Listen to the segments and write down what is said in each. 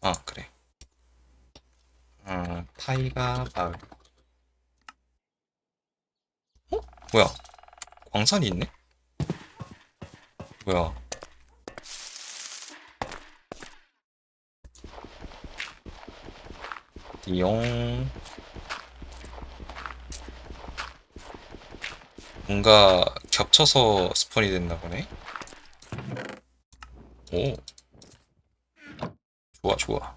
아, 그래. 아, 타이가 마을. 어? 뭐야? 광산이 있네? 뭐야? 띠용. 뭔가 겹쳐서 스폰이 됐나 보네. 오. 좋아.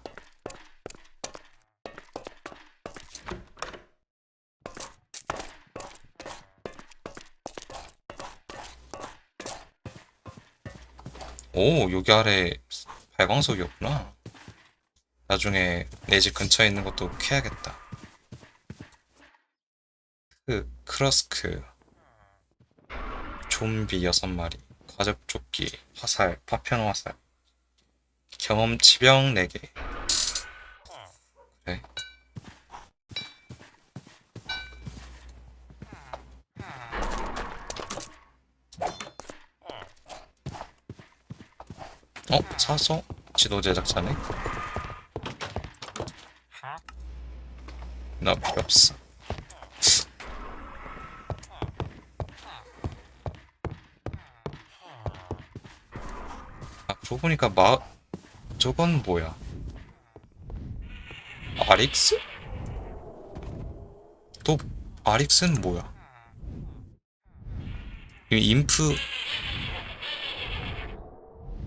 오, 여기 아래 발광석이었구나. 나중에 내 집 근처에 있는 것도 캐야겠다. 그, 크러스크. 좀비 여섯 마리. 과즙조끼, 화살, 파편 화살. 경험치 병 4개. 그래. 어? 사서? 지도 제작자네? 나 필요 없어. 아, 보니까 마, 저건 뭐야? 아릭스? 또, 아릭스는 뭐야? 이 인프,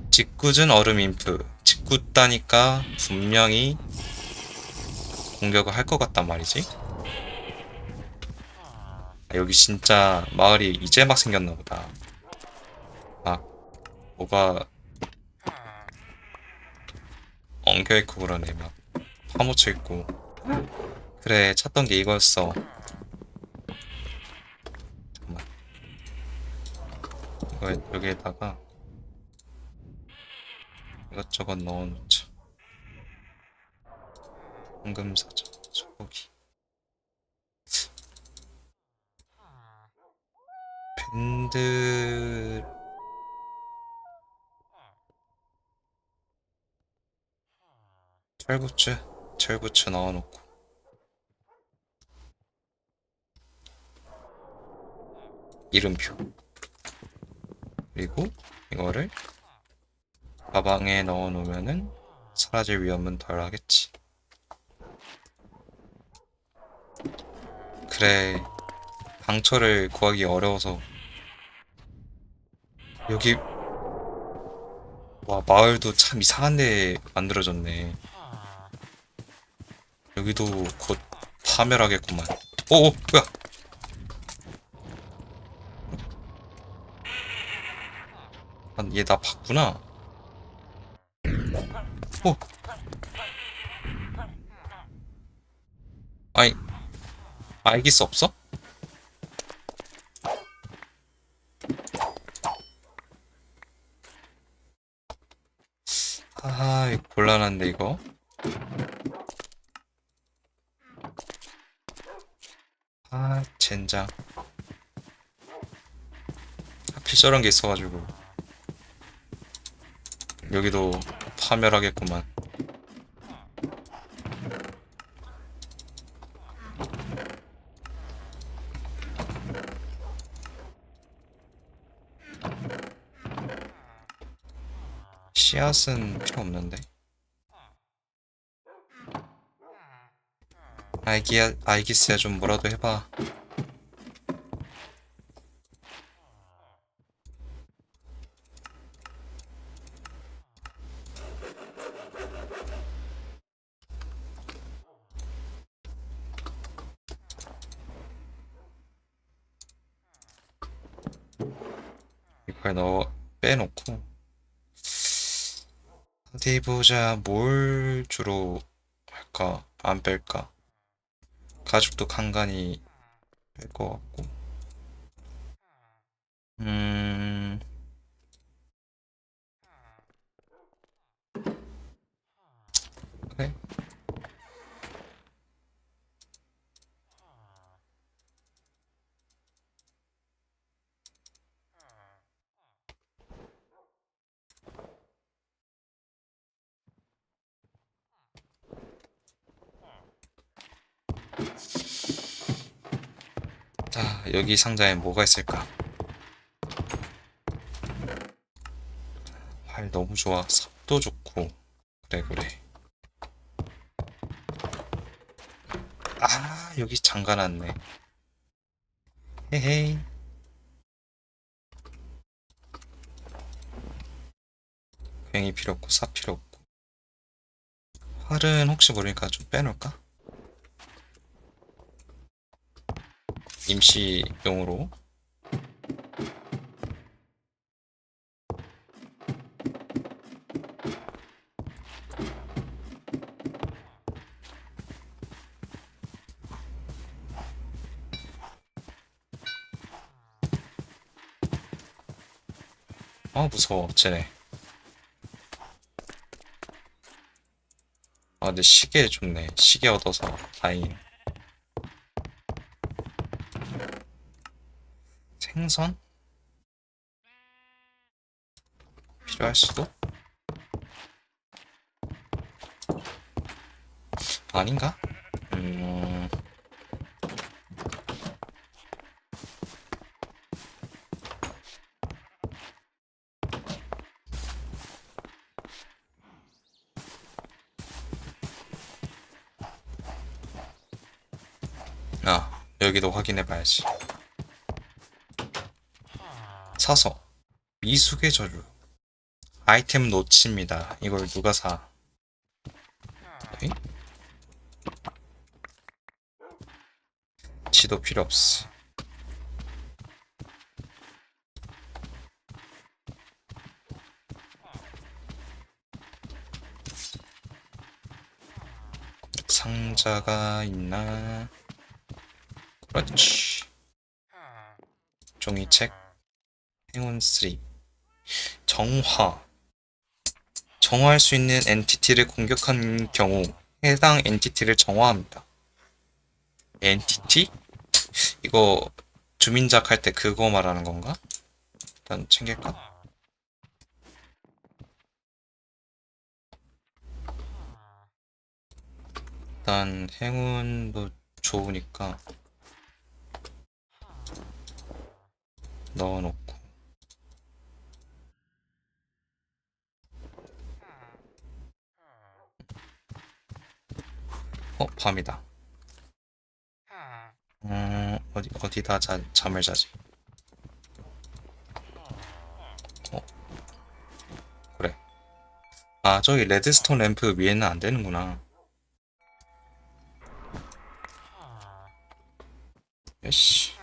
짓궂은 얼음 인프. 짓궂다니까 분명히 공격을 할 것 같단 말이지. 아, 여기 진짜 마을이 이제 막 생겼나 보다. 막, 뭐가 엉켜있고 그러네. 막, 파묻혀 있고. 그래, 찾던 게 이거였어. 잠깐만. 이거 여기에다가 이것저것 넣어놓자. 황금사자, 소고기. 밴드 철부츠, 철부츠 넣어놓고. 이름표. 그리고 이거를 가방에 넣어놓으면은 사라질 위험은 덜 하겠지. 그래, 강철을 구하기 어려워서 여기 와 마을도 참 이상한 데 만들어졌네. 여기도 곧 파멸하겠구만. 오오 뭐야? 얘나 봤구나. 오. 아니 알기스 없어? 아, 곤란한데 이거. 아, 젠장. 하필 저런 게 있어가지고. 여기도 파멸하겠구만. 씨앗은 필요 없는데. 알기야, 알기스야 좀 뭐라도 해봐. 이걸 넣어 빼놓고 어디 보자 뭘 주로 할까? 안 뺄까? 가죽도 간간히 뺄 것 같고. 음. 그래 자, 여기 상자에 뭐가 있을까? 활 너무 좋아. 삽도 좋고. 그래, 그래. 아, 여기 잠가놨네. 헤헤이. 괜히 필요 없고, 삽 필요 없고. 활은 혹시 모르니까 좀 빼놓을까? 임시용으로. 아 무서워 쟤네. 아 근데 시계 좋네. 시계 얻어서 다행이네 생선? 필요할 수도? 아닌가? 음... 아, 여기도 확인해 봐야지. 사서 미숙의 저주 아이템 놓칩니다. 이걸 누가 사? 에이? 지도 필요 없어. 상자가 있나? 그렇지. 종이책 행운 3 정화 정화할 수 있는 엔티티를 공격한 경우 해당 엔티티를 정화합니다. 엔티티? 이거 주민작 할 때 그거 말하는 건가? 일단 챙길까? 일단 행운도 좋으니까 넣어놓고 어 밤이다. 어 어디 어디다 자, 잠을 자지? 어. 그래. 아 저기 레드스톤 램프 위에는 안 되는구나. 야씨.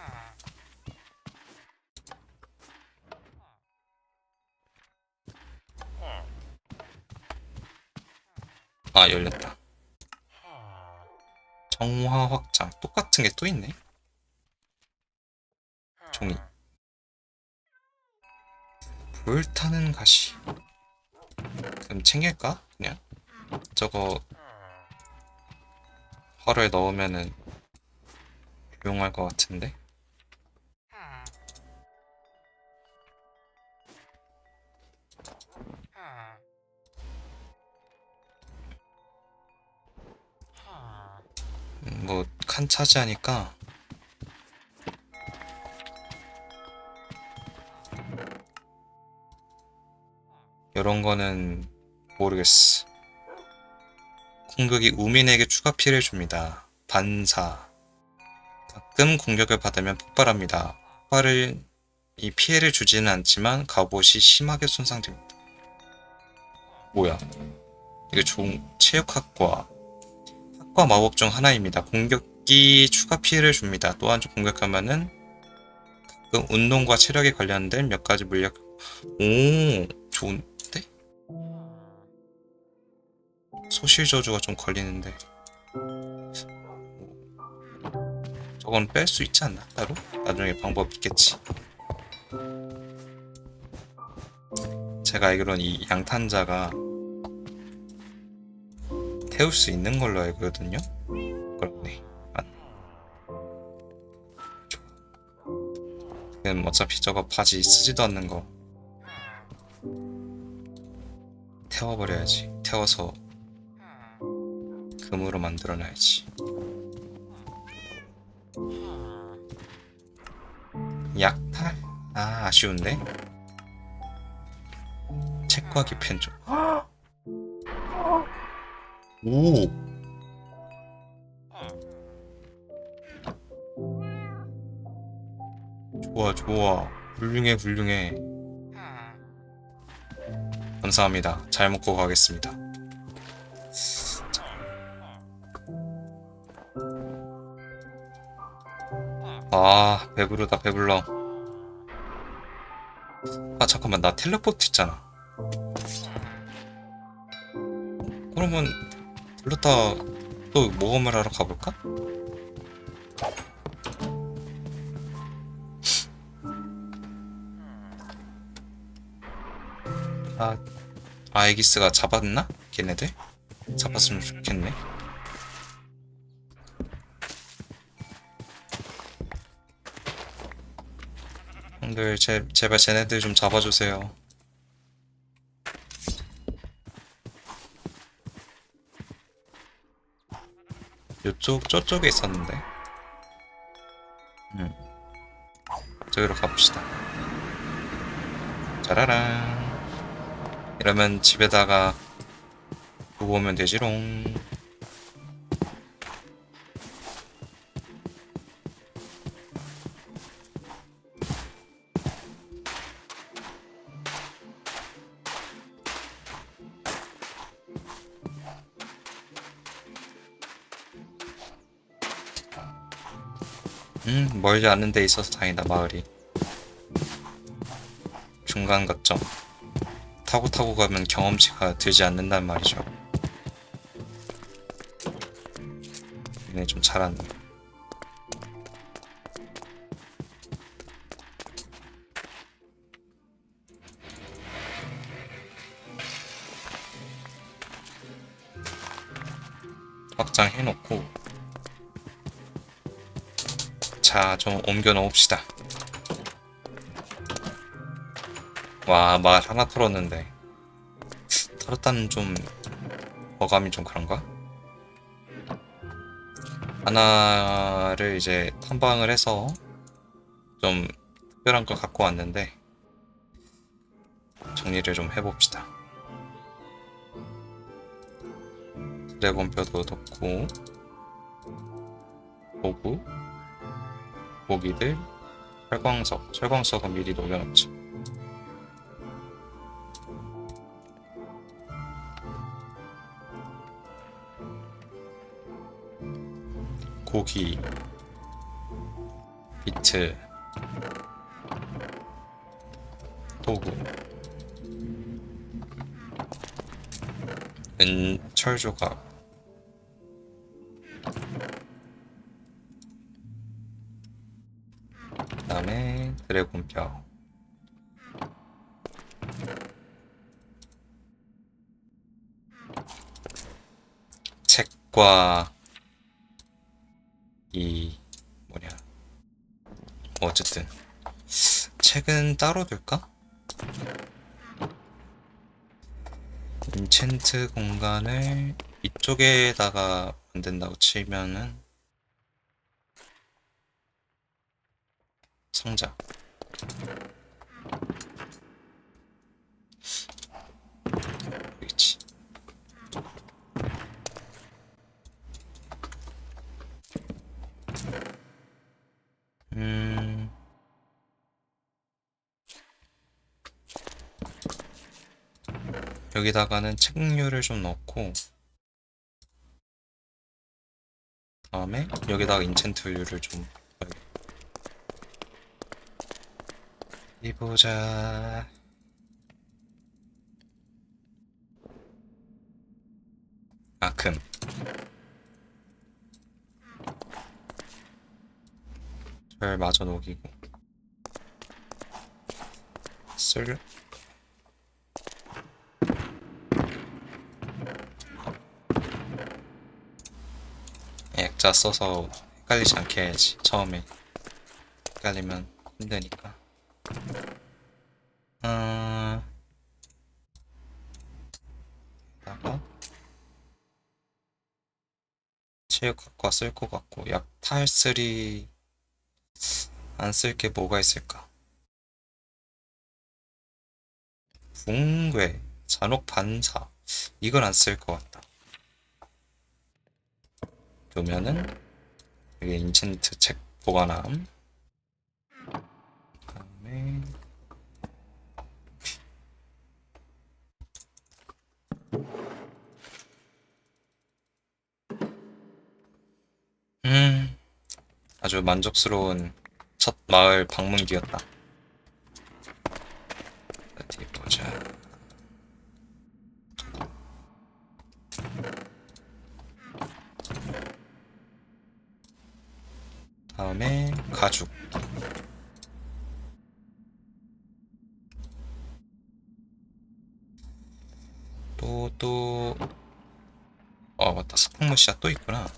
아 열렸다 정화 확장. 똑같은 게 또 있네. 종이. 불타는 가시. 그럼 챙길까? 그냥? 저거 화로에 넣으면은 유용할 것 같은데 뭐 칸 차지하니까 이런 거는 모르겠어. 공격이 우민에게 추가 피해를 줍니다. 반사. 가끔 공격을 받으면 폭발합니다. 폭발을 이 피해를 주지는 않지만 갑옷이 심하게 손상됩니다. 뭐야? 이거 좋은 체육학과 학 과 마법 중 하나입니다. 공격기 추가 피해를 줍니다. 또한 공격하면은 가끔 운동과 체력에 관련된 몇 가지 물약 오 좋은데? 소실 저주가 좀 걸리는데 저건 뺄 수 있지 않나 따로? 나중에 방법 있겠지. 제가 알기로는 이 양탄자가 태울 수 있는 걸로 알거든요. 그렇네. 아. 좋아. 지금 어차피 저거 바지 쓰지도 않는 거 태워버려야지. 태워서 금으로 만들어놔야지. 약탈? 아 아쉬운데 책과기 펜조 오. 좋아 좋아. 훌륭해 훌륭해. 감사합니다. 잘 먹고 가겠습니다. 아 배부르다 배불러. 아 잠깐만. 나 텔레포트 있잖아. 그러면 불렀다 또 모험을 하러 가볼까? 아 아이기스가 잡았나? 걔네들? 잡았으면 좋겠네 형들 제, 제발 쟤네들 좀 잡아주세요 요쪽 저쪽에 있었는데. 음. 저기로 가봅시다. 짜라란 이러면 집에다가 두고 오면 되지롱 멀지 않은 데 있어서 다행이다 마을이. 중간 거점 타고 타고 가면 경험치가 들지 않는단 말이죠. 얘네 좀 잘하네. 확장해놓고 자, 좀 옮겨 놓읍시다. 와, 말 하나 털었는데. 털었다는 좀, 어감이 좀 그런가? 하나를 이제 탐방을 해서 좀 특별한 걸 갖고 왔는데, 정리를 좀 해봅시다. 드래곤 뼈도 넣고, 보 고, 고기들 철광석 철광석은 미리 녹여놓지 고기 비트 도구 은철 조각 그다음에 드래곤뼈. 책과 이 뭐냐. 뭐 어쨌든. 책은 따로 둘까? 인챈트 공간을 이쪽에다가 만든다고 치면은 상자 여기지 음 여기다가는 책류를 좀 넣고 다음에 여기다가 인챈트류를 좀 어디 보자. 아, 금. 절 마저 녹이고. 쓸. 액자 써서 헷갈리지 않게 해야지. 처음에 헷갈리면 힘드니까. 어... 다가 체육 갖고 쓸것 같고 약탈 3 안 쓸 게 뭐가 있을까? 붕괴, 잔혹 반사. 이건 안 쓸 것 같다. 그러면은 여기 인챈트 책 보관함. 그다음에 음, 아주 만족스러운 첫 마을 방문기였다. 어디 보자. 다음에 가죽. 또, 또, 어, 맞다. 스풍무시아 또 있구나.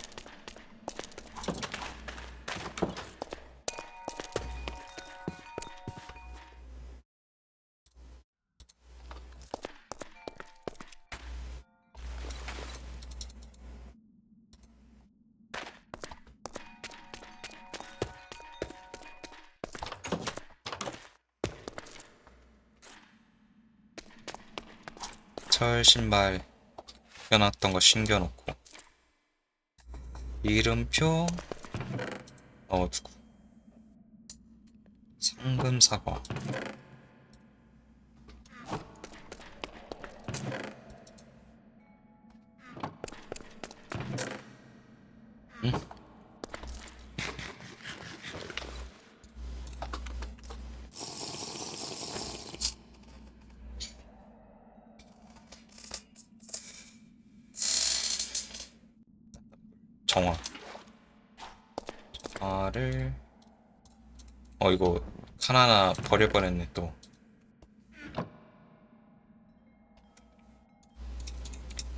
철 신발 껴놨던 거 신겨놓고. 이름표? 넣어두고 상금 사과 정화. 정화를 어 이거 칸 하나 버릴 뻔했네 또.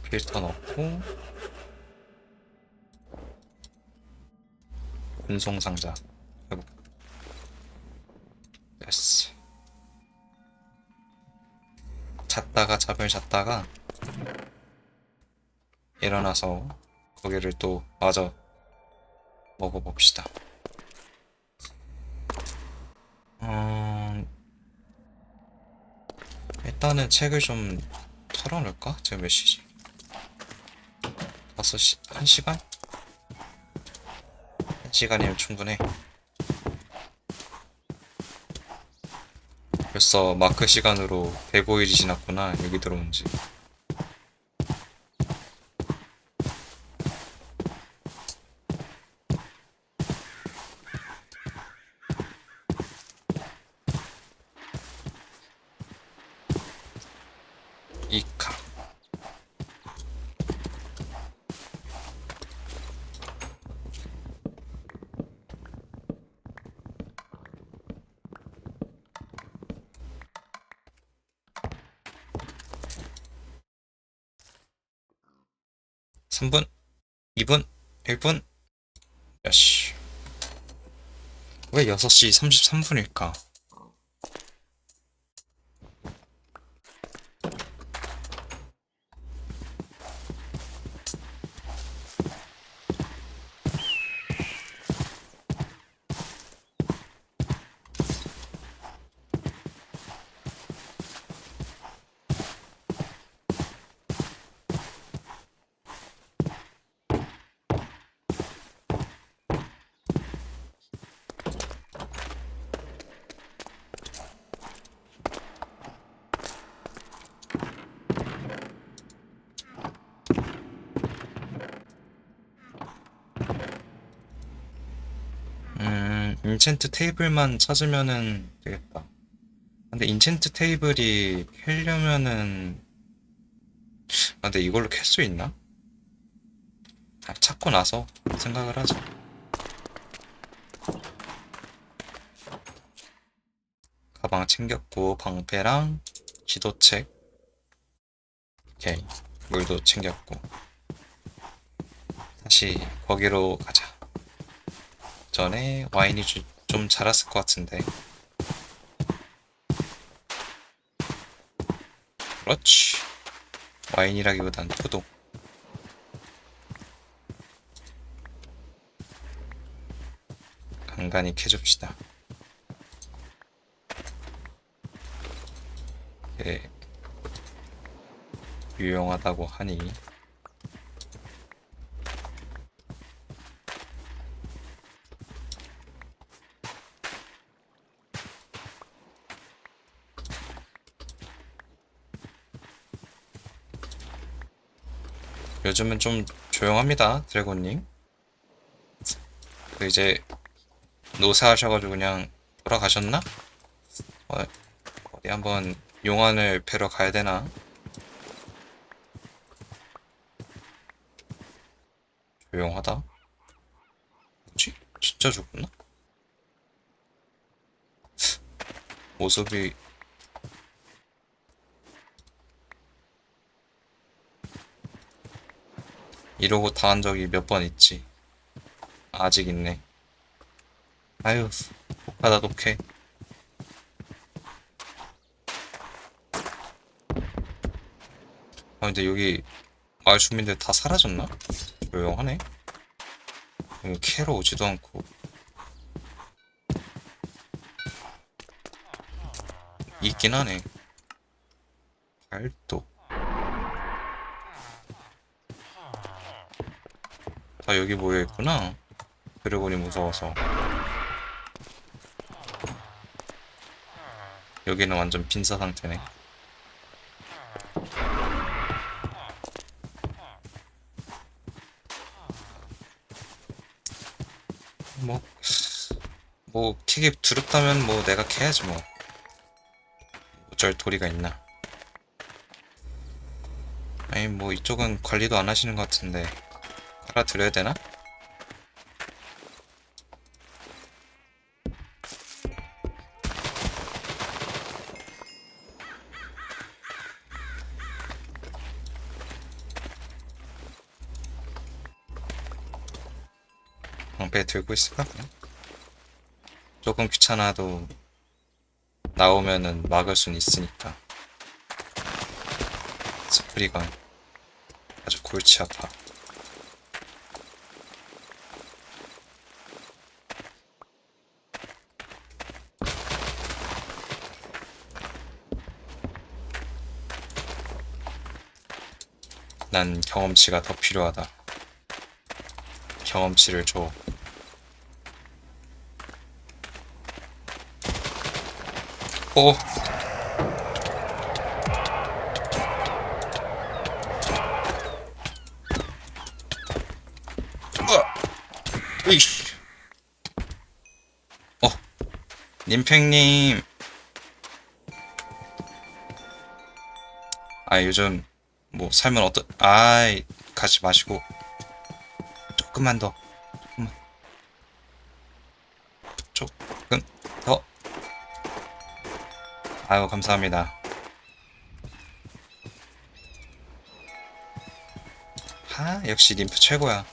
필터 넣고 운송 상자. 해볼까 됐어. 잤다가 잠을 잤다가 일어나서 거기를 또 마저 먹어봅시다. 음, 일단은 책을 좀 털어놓을까? 지금 몇 시지? 5시, 1시간? 1시간이면 충분해. 벌써 마크 시간으로 105일이 지났구나, 여기 들어온 지. 이카. 삼분이분일분 야씨. 왜 6시 33분일까? 음, 인챈트 테이블만 찾으면은 되겠다. 근데 인챈트 테이블이 캘려면은 아, 근데 이걸로 캘 수 있나? 아, 찾고 나서 생각을 하자. 가방 챙겼고 방패랑 지도책 오케이 물도 챙겼고 다시 거기로 가자. 전에 와인이 주, 좀 자랐을 것 같은데. 그렇지. 와인이라기보단 포도. 간간히 캐줍시다. 예. 유용하다고 하니. 요즘은 좀 조용합니다, 드래곤님. 그 이제 노사하셔가지고 그냥 돌아가셨나? 어, 어디 한번 용안을 패러 가야 되나? 조용하다. 뭐지? 진짜 죽었나? 모습이 이러고 당한 적이 몇 번 있지. 아직 있네. 아유, 독하다 독해. 아 근데 여기 마을 주민들 다 사라졌나? 조용하네. 여기 캐러 오지도 않고. 있긴 하네. 발도. 다 여기 모여 있구나. 드래곤이 무서워서. 여기는 완전 빈사 상태네. 뭐, 뭐, 캐기 두렵다면 뭐 내가 캐야지 뭐. 어쩔 도리가 있나. 아니, 뭐 이쪽은 관리도 안 하시는 것 같은데. 알아들어야 되나? 방패 들고 있을까? 조금 귀찮아도 나오면은 막을 순 있으니까. 스프리건 아주 골치 아파. 난 경험치가 더 필요하다. 경험치를 줘. 오. 으이씨. 어. 님팽님. 아, 요즘 뭐 살면 어떠 아이 가지 마시고. 조금만 더. 조금만. 조금 더. 아유 감사합니다. 하 역시 림프 최고야.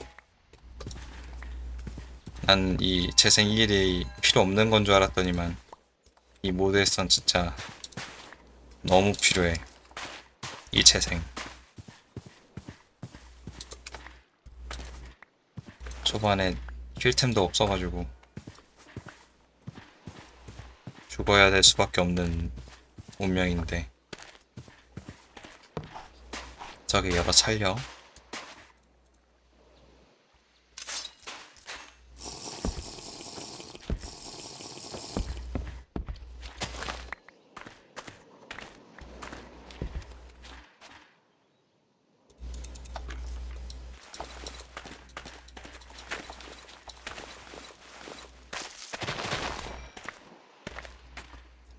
난 이 재생 1이 필요 없는 건 줄 알았더니만 이 모드에선 진짜 너무 필요해. 이 재생 초반에 힐템도 없어가지고 죽어야 될 수밖에 없는 운명인데. 저기 여러 살려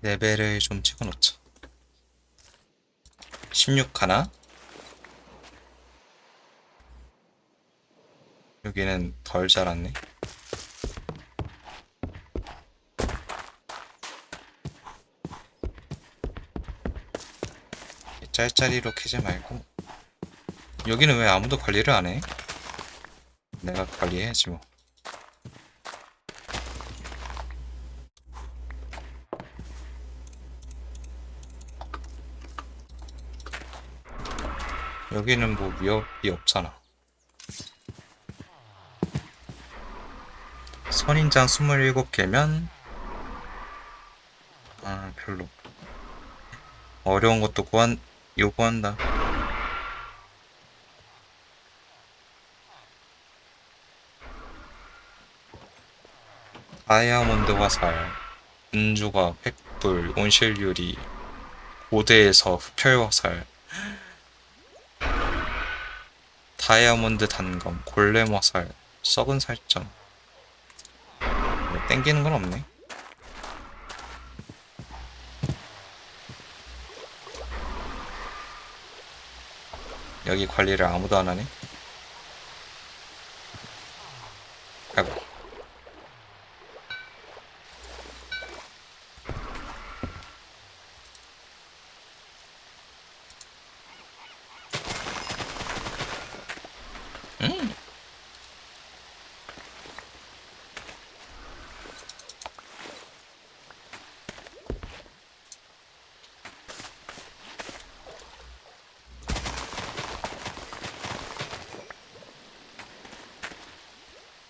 레벨을 좀 찍어놓자. 16 하나? 여기는 덜 자랐네. 짤짤이로 캐지 말고. 여기는 왜 아무도 관리를 안 해? 내가 관리해야지 뭐 여기는 뭐 위협이 없잖아. 선인장 27개면 아 별로 어려운 것도 구한 요구한다. 다이아몬드 화살, 은주가 횃불, 온실유리, 고대에서 흡혈 화살, 다이아몬드 단검, 골렘 화살, 썩은 살점. 뭐 땡기는 건 없네. 여기 관리를 아무도 안 하네.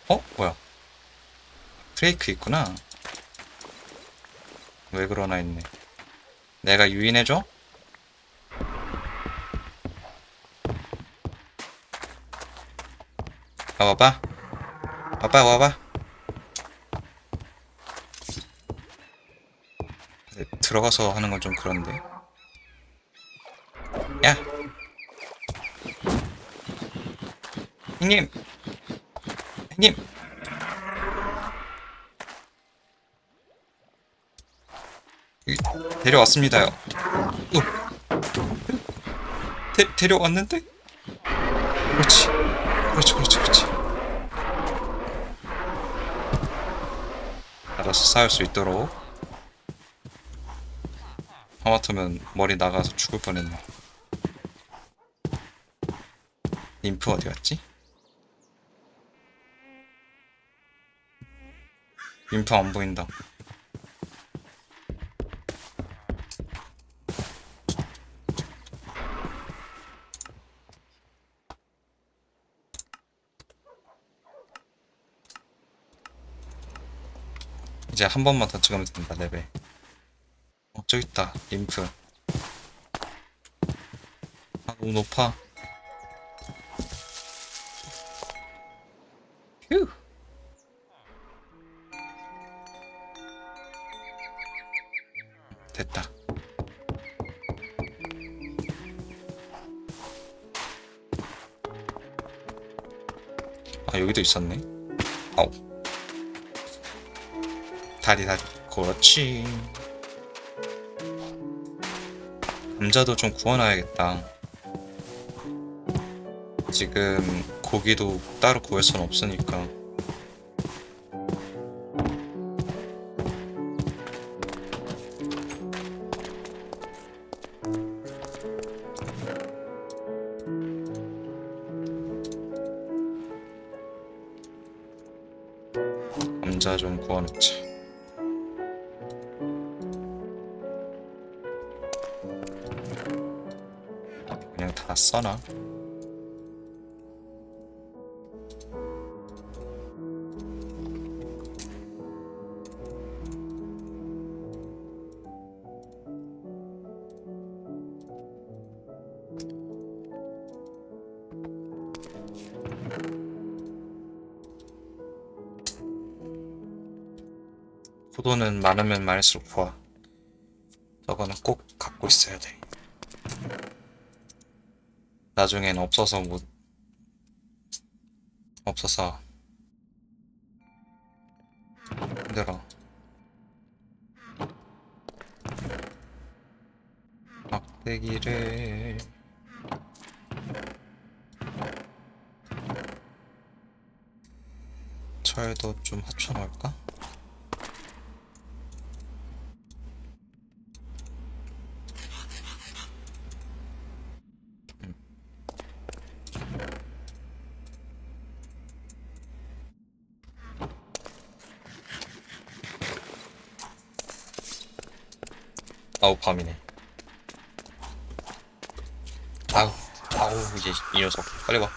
어? 뭐야? 프레이크 있구나. 왜 그러나 했네. 내가 유인해줘? 와봐봐. 와봐, 와봐. 네, 들어가서 하는 건 좀 그런데. 야! 형님! 형님! 이, 데려왔습니다요. 어. 데, 데려왔는데? 그렇지. 그렇지, 그렇지, 그렇지. 알아서 쌓을 수 있도록. 하마터면 머리 나가서 죽을 뻔했네. 림프 어디 갔지? 림프 안 보인다. 이제 한 번만 더 찍으면 된다, 레벨. 어, 저기 있다, 림프. 아, 너무 높아. 있었네. 아우. 다리 다리 그렇지 감자도 좀 구워놔야겠다 지금 고기도 따로 구할 순 없으니까 포도는 많으면 많을수록 좋아. 저거는 꼭 갖고 있어야 돼. 나중엔 없어서 못 없어서 힘들어 막대기를 철도 좀 합쳐 놓을까? 아우 밤이네. 아우 아우 이제 이 녀석 빨리 와.